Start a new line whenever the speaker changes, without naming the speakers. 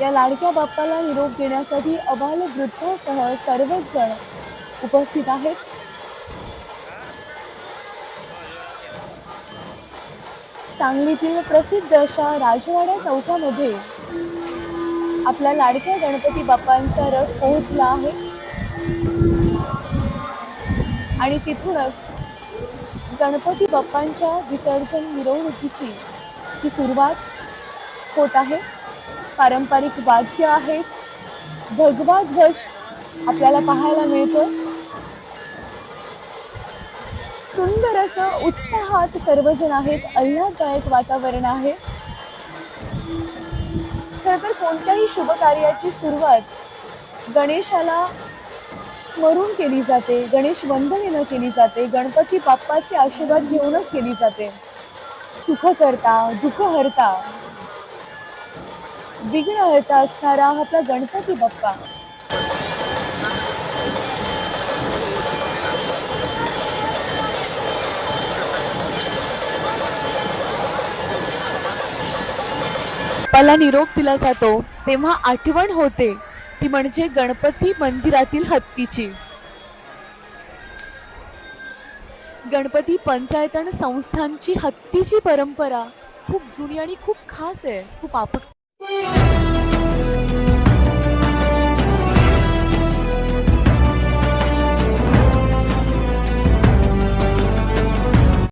या लाडक्या बाप्पाला निरोप देण्यासाठी अबाल वृद्धासह सर्वच जण उपस्थित आहेत. सांगलीतील प्रसिद्ध अशा राजवाड्या चौकामध्ये आपल्या लाडक्या गणपती बाप्पांचा रथ पोहोचला आहे. आणि तिथूनच गणपती बाप्पांच्या विसर्जन मिरवणुकीची ही सुरुवात होत आहे. पारंपरिक वाद्य आहेत भगवा ध्वज आपल्याला पाहायला मिळतो. सुंदर असं उत्साहात सर्वजण आहेत. आल्हाददायक वातावरण आहे. खर तर कोणत्याही शुभ कार्याची सुरुवात गणेशाला स्मरून केली जाते. गणेश वंदनेनं केली जाते. गणपती बाप्पाचे आशीर्वाद घेऊनच केली जाते. सुख करता दुःख हरता. विघ्न हरता असणारा आपला गणपती बाप्पा. मला निरोप दिला जातो तेव्हा आठवण होते. ती म्हणजे गणपती मंदिरातील हत्तीची. गणपती पंचायतन संस्थांची हत्तीची परंपरा खूप जुनी आणि खूप खास आहे खूप आप